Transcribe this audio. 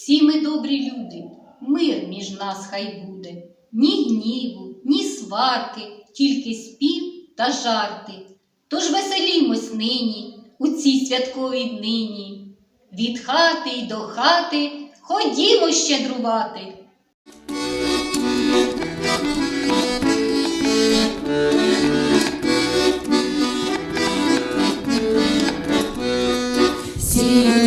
Всі ми добрі люди, мир між нас хай буде, ні гніву, ні сварки, тільки спів та жарти. Тож веселімось нині у цій святкові днині. Від хати й до хати ходімо щедрувати. Сі